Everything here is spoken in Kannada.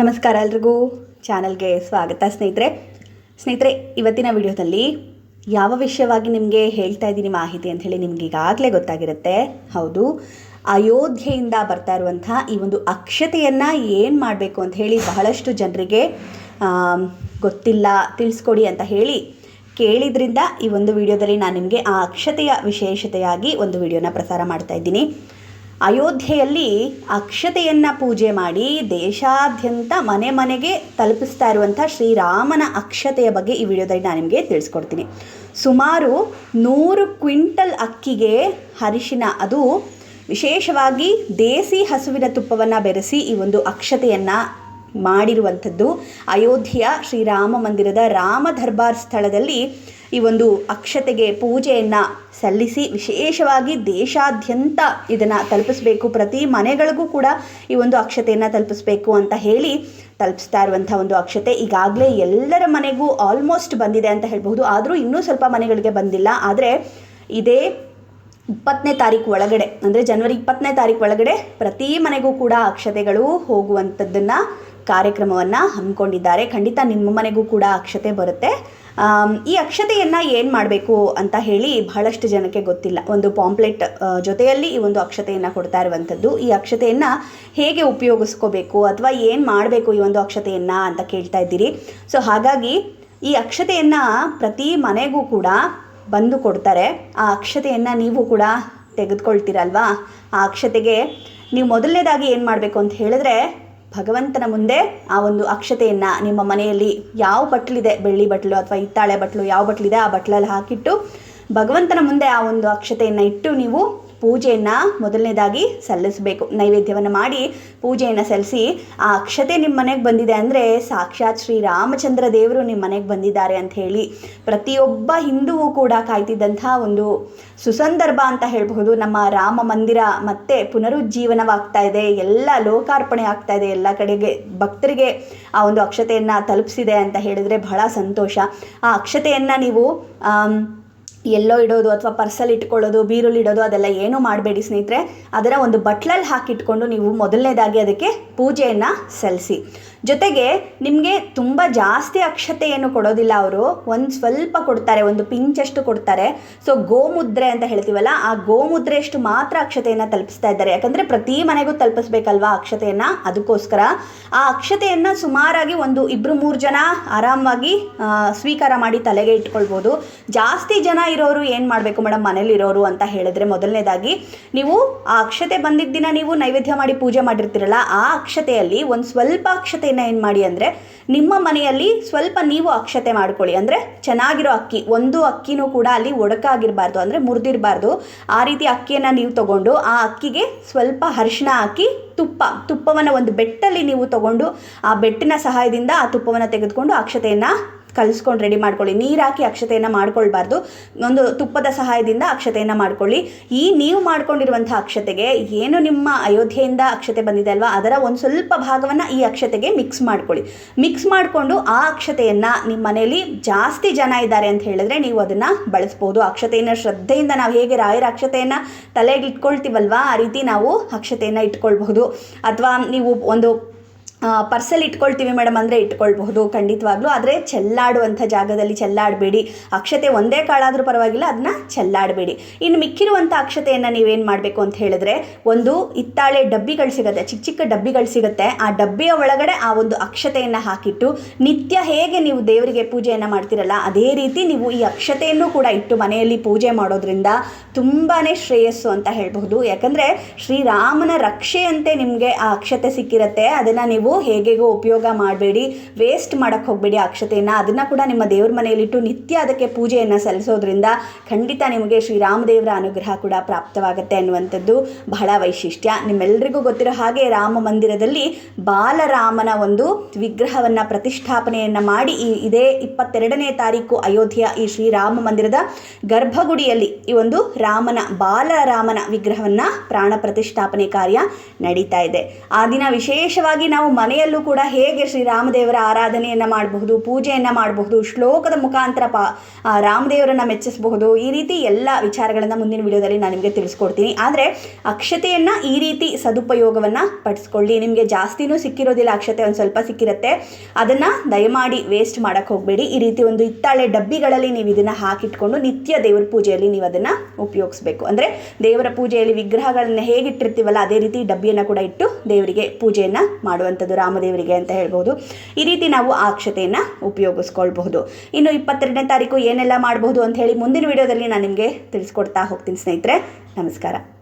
ನಮಸ್ಕಾರ ಎಲ್ರಿಗೂ. ಚಾನಲ್ಗೆ ಸ್ವಾಗತ ಸ್ನೇಹಿತರೆ. ಸ್ನೇಹಿತರೆ, ಇವತ್ತಿನ ವಿಡಿಯೋದಲ್ಲಿ ಯಾವ ವಿಷಯವಾಗಿ ನಿಮಗೆ ಹೇಳ್ತಾ ಇದ್ದೀನಿ ಮಾಹಿತಿ ಅಂತ ಹೇಳಿ ನಿಮ್ಗೆ ಈಗಾಗಲೇ ಗೊತ್ತಾಗಿರುತ್ತೆ. ಹೌದು, ಅಯೋಧ್ಯೆಯಿಂದ ಬರ್ತಾ ಇರುವಂಥ ಈ ಒಂದು ಅಕ್ಷತೆಯನ್ನು ಏನು ಮಾಡಬೇಕು ಅಂತ ಹೇಳಿ ಬಹಳಷ್ಟು ಜನರಿಗೆ ಗೊತ್ತಿಲ್ಲ, ತಿಳಿಸ್ಕೊಡಿ ಅಂತ ಹೇಳಿ ಕೇಳಿದ್ರಿಂದ ಈ ಒಂದು ವಿಡಿಯೋದಲ್ಲಿ ನಾನು ನಿಮಗೆ ಆ ಅಕ್ಷತೆಯ ವಿಶೇಷತೆಯಾಗಿ ಒಂದು ವಿಡಿಯೋನ ಪ್ರಸಾರ ಮಾಡ್ತಾ ಇದ್ದೀನಿ. ಅಯೋಧ್ಯೆಯಲ್ಲಿ ಅಕ್ಷತೆಯನ್ನು ಪೂಜೆ ಮಾಡಿ ದೇಶಾದ್ಯಂತ ಮನೆ ಮನೆಗೆ ತಲುಪಿಸ್ತಾ ಇರುವಂಥ ಶ್ರೀರಾಮನ ಅಕ್ಷತೆಯ ಬಗ್ಗೆ ಈ ವಿಡಿಯೋದಲ್ಲಿ ನಾನು ನಿಮಗೆ ತಿಳಿಸ್ಕೊಡ್ತೀನಿ. ಸುಮಾರು ನೂರು ಕ್ವಿಂಟಲ್ ಅಕ್ಕಿಗೆ ಅರಿಶಿನ, ಅದು ವಿಶೇಷವಾಗಿ ದೇಸಿ ಹಸುವಿನ ತುಪ್ಪವನ್ನು ಬೆರೆಸಿ ಈ ಒಂದು ಅಕ್ಷತೆಯನ್ನು ಮಾಡಿರುವಂಥದ್ದು ಅಯೋಧ್ಯೆಯ ಶ್ರೀರಾಮ ಮಂದಿರದ ರಾಮ ದರ್ಬಾರ್ ಸ್ಥಳದಲ್ಲಿ ಈ ಒಂದು ಅಕ್ಷತೆಗೆ ಪೂಜೆಯನ್ನು ಸಲ್ಲಿಸಿ ವಿಶೇಷವಾಗಿ ದೇಶಾದ್ಯಂತ ಇದನ್ನು ತಲುಪಿಸಬೇಕು. ಪ್ರತಿ ಮನೆಗಳಿಗೂ ಕೂಡ ಈ ಒಂದು ಅಕ್ಷತೆಯನ್ನು ತಲುಪಿಸ್ಬೇಕು ಅಂತ ಹೇಳಿ ತಲುಪಿಸ್ತಾ ಇರುವಂಥ ಒಂದು ಅಕ್ಷತೆ ಈಗಾಗಲೇ ಎಲ್ಲರ ಮನೆಗೂ ಆಲ್ಮೋಸ್ಟ್ ಬಂದಿದೆ ಅಂತ ಹೇಳಬಹುದು. ಆದರೂ ಇನ್ನೂ ಸ್ವಲ್ಪ ಮನೆಗಳಿಗೆ ಬಂದಿಲ್ಲ. ಆದರೆ ಇದೇ ಇಪ್ಪತ್ತನೇ ತಾರೀಕು ಒಳಗಡೆ, ಅಂದರೆ ಜನವರಿ ಇಪ್ಪತ್ತನೇ ತಾರೀಕು ಒಳಗಡೆ ಪ್ರತಿ ಮನೆಗೂ ಕೂಡ ಅಕ್ಷತೆಗಳು ಹೋಗುವಂಥದ್ದನ್ನು ಕಾರ್ಯಕ್ರಮವನ್ನು ಹಮ್ಮಿಕೊಂಡಿದ್ದಾರೆ. ಖಂಡಿತ ನಿಮ್ಮ ಮನೆಗೂ ಕೂಡ ಅಕ್ಷತೆ ಬರುತ್ತೆ. ಈ ಅಕ್ಷತೆಯನ್ನು ಏನು ಮಾಡಬೇಕು ಅಂತ ಹೇಳಿ ಬಹಳಷ್ಟು ಜನಕ್ಕೆ ಗೊತ್ತಿಲ್ಲ. ಒಂದು ಪಾಂಪ್ಲೆಟ್ ಜೊತೆಯಲ್ಲಿ ಈ ಒಂದು ಅಕ್ಷತೆಯನ್ನು ಕೊಡ್ತಾ ಇರುವಂಥದ್ದು ಈ ಅಕ್ಷತೆಯನ್ನು ಹೇಗೆ ಉಪಯೋಗಿಸ್ಕೋಬೇಕು ಅಥವಾ ಏನು ಮಾಡಬೇಕು ಈ ಒಂದು ಅಕ್ಷತೆಯನ್ನು ಅಂತ ಕೇಳ್ತಾ ಇದ್ದೀರಿ. ಸೊ, ಹಾಗಾಗಿ ಈ ಅಕ್ಷತೆಯನ್ನು ಪ್ರತಿ ಮನೆಗೂ ಕೂಡ ಬಂದು ಕೊಡ್ತಾರೆ. ಆ ಅಕ್ಷತೆಯನ್ನು ನೀವು ಕೂಡ ತೆಗೆದುಕೊಳ್ತೀರಲ್ವಾ? ಆ ಅಕ್ಷತೆಗೆ ನೀವು ಮೊದಲನೇದಾಗಿ ಏನು ಮಾಡಬೇಕು ಅಂತ ಹೇಳಿದ್ರೆ ಭಗವಂತನ ಮುಂದೆ ಆ ಒಂದು ಅಕ್ಷತೆಯನ್ನು ನಿಮ್ಮ ಮನೆಯಲ್ಲಿ ಯಾವ ಬಟ್ಲಿದೆ? ಬೆಳ್ಳಿ ಬಟ್ಲು ಅಥವಾ ಹಿತ್ತಾಳೆ ಬಟ್ಲು ಯಾವ ಬಟ್ಲಿದೆ? ಆ ಬಟ್ಲಲ್ಲಿ ಹಾಕಿಟ್ಟು ಭಗವಂತನ ಮುಂದೆ ಆ ಒಂದು ಅಕ್ಷತೆಯನ್ನು ಇಟ್ಟು ನೀವು ಪೂಜೆಯನ್ನು ಮೊದಲನೇದಾಗಿ ಸಲ್ಲಿಸಬೇಕು. ನೈವೇದ್ಯವನ್ನು ಮಾಡಿ ಪೂಜೆಯನ್ನು ಸಲ್ಲಿಸಿ, ಆ ಅಕ್ಷತೆ ನಿಮ್ಮ ಮನೆಗೆ ಬಂದಿದೆ ಅಂದರೆ ಸಾಕ್ಷಾತ್ ಶ್ರೀರಾಮಚಂದ್ರ ದೇವರು ನಿಮ್ಮ ಮನೆಗೆ ಬಂದಿದ್ದಾರೆ ಅಂತ ಹೇಳಿ ಪ್ರತಿಯೊಬ್ಬ ಹಿಂದೂ ಕೂಡ ಕಾಯ್ತಿದ್ದಂಥ ಒಂದು ಸುಸಂದರ್ಭ ಅಂತ ಹೇಳಬಹುದು. ನಮ್ಮ ರಾಮ ಮಂದಿರ ಮತ್ತೆ ಪುನರುಜ್ಜೀವನವಾಗ್ತಾ ಇದೆ. ಎಲ್ಲ ಲೋಕಾರ್ಪಣೆ ಆಗ್ತಾ ಇದೆ. ಎಲ್ಲ ಕಡೆಗೆ ಭಕ್ತರಿಗೆ ಆ ಒಂದು ಅಕ್ಷತೆಯನ್ನು ತಲುಪಿಸಿದೆ ಅಂತ ಹೇಳಿದರೆ ಬಹಳ ಸಂತೋಷ. ಆ ಅಕ್ಷತೆಯನ್ನು ನೀವು ಎಲ್ಲೋ ಇಡೋದು ಅಥವಾ ಪರ್ಸಲ್ಲಿ ಇಟ್ಕೊಳ್ಳೋದು ಬೀರಲ್ಲಿ ಇಡೋದು, ಅದೆಲ್ಲ ಏನೂ ಮಾಡಬೇಡಿ ಸ್ನೇಹಿತರೆ. ಅದರ ಒಂದು ಬಟ್ಲಲ್ಲಿ ಹಾಕಿಟ್ಕೊಂಡು ನೀವು ಮೊದಲನೇದಾಗಿ ಅದಕ್ಕೆ ಪೂಜೆಯನ್ನು ಸಲ್ಲಿಸಿ. ಜೊತೆಗೆ ನಿಮಗೆ ತುಂಬ ಜಾಸ್ತಿ ಅಕ್ಷತೆ ಏನು ಕೊಡೋದಿಲ್ಲ ಅವರು. ಒಂದು ಸ್ವಲ್ಪ ಕೊಡ್ತಾರೆ, ಒಂದು ಪಿಂಚಷ್ಟು ಕೊಡ್ತಾರೆ. ಸೊ ಗೋಮುದ್ರೆ ಅಂತ ಹೇಳ್ತೀವಲ್ಲ, ಆ ಗೋಮುದ್ರೆಯಷ್ಟು ಮಾತ್ರ ಅಕ್ಷತೆಯನ್ನು ತಲುಪಿಸ್ತಾ ಇದ್ದಾರೆ. ಯಾಕಂದರೆ ಪ್ರತಿ ಮನೆಗೂ ತಲುಪಿಸ್ಬೇಕಲ್ವಾ ಅಕ್ಷತೆಯನ್ನು? ಅದಕ್ಕೋಸ್ಕರ. ಆ ಅಕ್ಷತೆಯನ್ನು ಸುಮಾರಾಗಿ ಒಂದು ಇಬ್ಬರು ಮೂರು ಜನ ಆರಾಮಾಗಿ ಸ್ವೀಕಾರ ಮಾಡಿ ತಲೆಗೆ ಇಟ್ಕೊಳ್ಬೋದು. ಜಾಸ್ತಿ ಜನ ಇರೋರು ಏನು ಮಾಡಬೇಕು ಮೇಡಮ್? ಮನೇಲಿರೋರು ಅಂತ ಹೇಳಿದ್ರೆ ಮೊದಲನೇದಾಗಿ ನೀವು ಆ ಅಕ್ಷತೆ ಬಂದಿದ್ದ ದಿನ ನೀವು ನೈವೇದ್ಯ ಮಾಡಿ ಪೂಜೆ ಮಾಡಿರ್ತೀರಲ್ಲ, ಆ ಅಕ್ಷತೆಯಲ್ಲಿ ಒಂದು ಸ್ವಲ್ಪ ಅಕ್ಷತೆಯನ್ನು ಏನು ಮಾಡಿ ಅಂದರೆ ನಿಮ್ಮ ಮನೆಯಲ್ಲಿ ಸ್ವಲ್ಪ ನೀವು ಅಕ್ಷತೆ ಮಾಡ್ಕೊಳ್ಳಿ. ಅಂದರೆ ಚೆನ್ನಾಗಿರೋ ಅಕ್ಕಿ, ಒಂದು ಅಕ್ಕಿನೂ ಕೂಡ ಅಲ್ಲಿ ಒಡಕಾಗಿರಬಾರ್ದು, ಅಂದರೆ ಮುರಿದಿರಬಾರ್ದು. ಆ ರೀತಿ ಅಕ್ಕಿಯನ್ನು ನೀವು ತಗೊಂಡು ಆ ಅಕ್ಕಿಗೆ ಸ್ವಲ್ಪ ಅರಿಶಿನ ಹಾಕಿ ತುಪ್ಪ, ತುಪ್ಪವನ್ನು ಒಂದು ಬೆಟ್ಟಲ್ಲಿ ನೀವು ತಗೊಂಡು ಆ ಬೆಟ್ಟಿನ ಸಹಾಯದಿಂದ ಆ ತುಪ್ಪವನ್ನು ತೆಗೆದುಕೊಂಡು ಅಕ್ಷತೆಯನ್ನು ಕಲಿಸ್ಕೊಂಡು ರೆಡಿ ಮಾಡ್ಕೊಳ್ಳಿ. ನೀರು ಹಾಕಿ ಅಕ್ಷತೆಯನ್ನು ಮಾಡ್ಕೊಳ್ಬಾರ್ದು. ಒಂದು ತುಪ್ಪದ ಸಹಾಯದಿಂದ ಅಕ್ಷತೆಯನ್ನು ಮಾಡ್ಕೊಳ್ಳಿ. ಈ ನೀವು ಮಾಡ್ಕೊಂಡಿರುವಂಥ ಅಕ್ಷತೆಗೆ ಏನು ನಿಮ್ಮ ಅಯೋಧ್ಯೆಯಿಂದ ಅಕ್ಷತೆ ಬಂದಿದೆ ಅಲ್ವಾ? ಅದರ ಒಂದು ಸ್ವಲ್ಪ ಭಾಗವನ್ನು ಈ ಅಕ್ಷತೆಗೆ ಮಿಕ್ಸ್ ಮಾಡ್ಕೊಳ್ಳಿ. ಮಿಕ್ಸ್ ಮಾಡಿಕೊಂಡು ಆ ಅಕ್ಷತೆಯನ್ನು ನಿಮ್ಮ ಮನೆಯಲ್ಲಿ ಜಾಸ್ತಿ ಜನ ಇದ್ದಾರೆ ಅಂತ ಹೇಳಿದ್ರೆ ನೀವು ಅದನ್ನು ಬಳಸ್ಬೋದು. ಅಕ್ಷತೆಯನ್ನು ಶ್ರದ್ಧೆಯಿಂದ ನಾವು ಹೇಗೆ ರಾಯರ ಅಕ್ಷತೆಯನ್ನು ತಲೆಗೆ ಇಟ್ಕೊಳ್ತೀವಲ್ವಾ? ಆ ರೀತಿ ನಾವು ಅಕ್ಷತೆಯನ್ನು ಇಟ್ಕೊಳ್ಬಹುದು. ಅಥವಾ ನೀವು ಒಂದು ಪರ್ಸಲ್ಲಿ ಇಟ್ಕೊಳ್ತೀವಿ ಮೇಡಮ್ ಅಂದರೆ ಇಟ್ಕೊಳ್ಬಹುದು, ಖಂಡಿತವಾಗ್ಲೂ. ಆದರೆ ಚೆಲ್ಲಾಡುವಂಥ ಜಾಗದಲ್ಲಿ ಚೆಲ್ಲಾಡಬೇಡಿ. ಅಕ್ಷತೆ ಒಂದೇ ಕಾಳಾದರೂ ಪರವಾಗಿಲ್ಲ ಅದನ್ನ ಚೆಲ್ಲಾಡಬೇಡಿ. ಇನ್ನು ಮಿಕ್ಕಿರುವಂಥ ಅಕ್ಷತೆಯನ್ನು ನೀವೇನು ಮಾಡಬೇಕು ಅಂತ ಹೇಳಿದ್ರೆ, ಒಂದು ಹಿತ್ತಾಳೆ ಡಬ್ಬಿಗಳು ಸಿಗುತ್ತೆ ಚಿಕ್ಕ ಚಿಕ್ಕ ಡಬ್ಬಿಗಳು ಸಿಗುತ್ತೆ. ಆ ಡಬ್ಬಿಯ ಒಳಗಡೆ ಆ ಒಂದು ಅಕ್ಷತೆಯನ್ನು ಹಾಕಿಟ್ಟು, ನಿತ್ಯ ಹೇಗೆ ನೀವು ದೇವರಿಗೆ ಪೂಜೆಯನ್ನು ಮಾಡ್ತೀರಲ್ಲ, ಅದೇ ರೀತಿ ನೀವು ಈ ಅಕ್ಷತೆಯನ್ನು ಕೂಡ ಇಟ್ಟು ಮನೆಯಲ್ಲಿ ಪೂಜೆ ಮಾಡೋದ್ರಿಂದ ತುಂಬಾ ಶ್ರೇಯಸ್ಸು ಅಂತ ಹೇಳಬಹುದು. ಯಾಕಂದರೆ ಶ್ರೀರಾಮನ ರಕ್ಷೆಯಂತೆ ನಿಮಗೆ ಆ ಅಕ್ಷತೆ ಸಿಕ್ಕಿರುತ್ತೆ. ಅದನ್ನು ನೀವು ಹೇಗೆಗೋ ಉಪಯೋಗ ಮಾಡಬೇಡಿ ವೇಸ್ಟ್ ಮಾಡೋಕ್ಕೆ ಹೋಗಬೇಡಿ ಅಕ್ಷತೆಯನ್ನ. ಅದನ್ನು ಕೂಡ ನಿಮ್ಮ ದೇವ್ರ ಮನೆಯಲ್ಲಿಟ್ಟು ನಿತ್ಯ ಅದಕ್ಕೆ ಪೂಜೆಯನ್ನು ಸಲ್ಲಿಸೋದ್ರಿಂದ ಖಂಡಿತ ನಿಮಗೆ ಶ್ರೀರಾಮದೇವರ ಅನುಗ್ರಹ ಕೂಡ ಪ್ರಾಪ್ತವಾಗುತ್ತೆ ಅನ್ನುವಂಥದ್ದು ಬಹಳ ವೈಶಿಷ್ಟ್ಯ. ನಿಮ್ಮೆಲ್ಲರಿಗೂ ಗೊತ್ತಿರೋ ಹಾಗೆ ರಾಮ ಮಂದಿರದಲ್ಲಿ ಬಾಲರಾಮನ ಒಂದು ವಿಗ್ರಹವನ್ನು ಪ್ರತಿಷ್ಠಾಪನೆಯನ್ನು ಮಾಡಿ ಈ ಇದೇ ಇಪ್ಪತ್ತೆರಡನೇ ತಾರೀಕು ಅಯೋಧ್ಯೆಯ ಈ ಶ್ರೀರಾಮ ಮಂದಿರದ ಗರ್ಭಗುಡಿಯಲ್ಲಿ ಈ ಒಂದು ರಾಮನ, ಬಾಲರಾಮನ ವಿಗ್ರಹವನ್ನು ಪ್ರಾಣ ಪ್ರತಿಷ್ಠಾಪನೆ ಕಾರ್ಯ ನಡೀತಾ ಇದೆ. ಆ ದಿನ ವಿಶೇಷವಾಗಿ ನಾವು ಮನೆಯಲ್ಲೂ ಕೂಡ ಹೇಗೆ ಶ್ರೀರಾಮದೇವರ ಆರಾಧನೆಯನ್ನು ಮಾಡಬಹುದು, ಪೂಜೆಯನ್ನು ಮಾಡಬಹುದು, ಶ್ಲೋಕದ ಮುಖಾಂತರ ಪಾ ರಾಮದೇವರನ್ನು ಮೆಚ್ಚಿಸಬಹುದು, ಈ ರೀತಿ ಎಲ್ಲ ವಿಚಾರಗಳನ್ನು ಮುಂದಿನ ವಿಡಿಯೋದಲ್ಲಿ ನಾನು ನಿಮಗೆ ತಿಳಿಸ್ಕೊಡ್ತೀನಿ. ಆದರೆ ಅಕ್ಷತೆಯನ್ನು ಈ ರೀತಿ ಸದುಪಯೋಗವನ್ನು ಪಡಿಸ್ಕೊಳ್ಳಿ. ನಿಮಗೆ ಜಾಸ್ತಿನೂ ಸಿಕ್ಕಿರೋದಿಲ್ಲ, ಅಕ್ಷತೆ ಒಂದು ಸ್ವಲ್ಪ ಸಿಕ್ಕಿರುತ್ತೆ. ಅದನ್ನು ದಯಮಾಡಿ ವೇಸ್ಟ್ ಮಾಡೋಕ್ಕೆ ಹೋಗಬೇಡಿ. ಈ ರೀತಿ ಒಂದು ಹಿತ್ತಾಳೆ ಡಬ್ಬಿಗಳಲ್ಲಿ ನೀವು ಇದನ್ನು ಹಾಕಿಟ್ಕೊಂಡು ನಿತ್ಯ ದೇವರ ಪೂಜೆಯಲ್ಲಿ ನೀವು ಅದನ್ನು ಉಪಯೋಗಿಸ್ಬೇಕು. ಅಂದರೆ ದೇವರ ಪೂಜೆಯಲ್ಲಿ ವಿಗ್ರಹಗಳನ್ನು ಹೇಗಿಟ್ಟಿರ್ತೀವಲ್ಲ, ಅದೇ ರೀತಿ ಡಬ್ಬಿಯನ್ನು ಕೂಡ ಇಟ್ಟು ದೇವರಿಗೆ ಪೂಜೆಯನ್ನು ಮಾಡುವಂಥದ್ದು. ರಾಮದೇವರಿಗೆ ಅಂತ ಹೇಳ್ಬೋದು. ಈ ರೀತಿ ನಾವು ಆ ಅಕ್ಷತೆಯನ್ನು ಉಪಯೋಗಿಸ್ಕೊಳ್ಬಹುದು. ಇನ್ನು ಇಪ್ಪತ್ತೆರಡನೇ ತಾರೀಕು ಏನೆಲ್ಲ ಮಾಡಬಹುದು ಅಂತ ಹೇಳಿ ಮುಂದಿನ ವಿಡಿಯೋದಲ್ಲಿ ನಾನು ನಿಮಗೆ ತಿಳಿಸ್ಕೊಡ್ತಾ ಹೋಗ್ತೀನಿ ಸ್ನೇಹಿತರೆ. ನಮಸ್ಕಾರ.